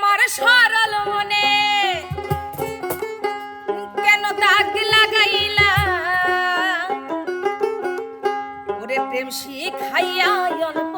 আমার সরল মনে। কেন দাগ লাগাইলা? ওরে প্রেম শিখাইয়া অল্প।